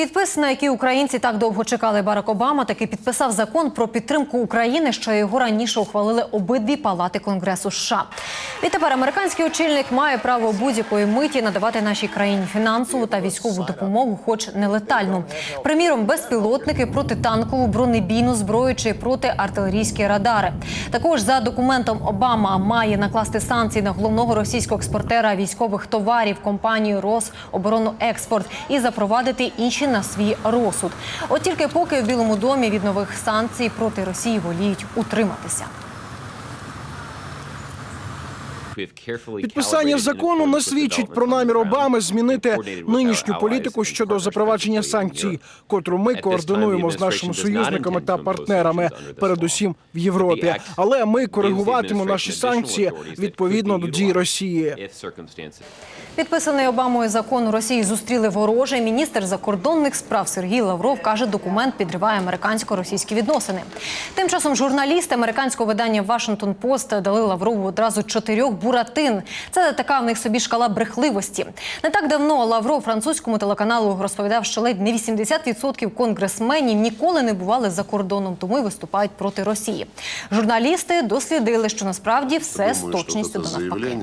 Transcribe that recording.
Підпис, на який українці так довго чекали Барак Обама, таки підписав закон про підтримку України, що його раніше ухвалили обидві палати Конгресу США. Відтепер американський очільник має право будь-якої миті надавати нашій країні фінансову та військову допомогу, хоч не летальну. Приміром, безпілотники, протитанкову, бронебійну зброю чи протиартилерійські радари. Також за документом Обама має накласти санкції на головного російського експортера військових товарів компанію Рособоронекспорт і запровадити інші на свій розсуд. От тільки поки в Білому домі від нових санкцій проти Росії воліють утриматися. Підписання закону не свідчить про намір Обами змінити нинішню політику щодо запровадження санкцій, котру ми координуємо з нашими союзниками та партнерами, передусім в Європі. Але ми коригуватимемо наші санкції відповідно до дій Росії. Підписаний Обамою закон у Росії зустріли вороже. Міністр закордонних справ Сергій Лавров каже, документ підриває американсько-російські відносини. Тим часом журналісти американського видання Washington Post дали Лаврову одразу чотирьох буратин. Це така в них собі шкала брехливості. Не так давно Лавров французькому телеканалу розповідав, що ледь не 80% конгресменів ніколи не бували за кордоном, тому й виступають проти Росії. Журналісти дослідили, що насправді все з Думаю, точністю до навпаки.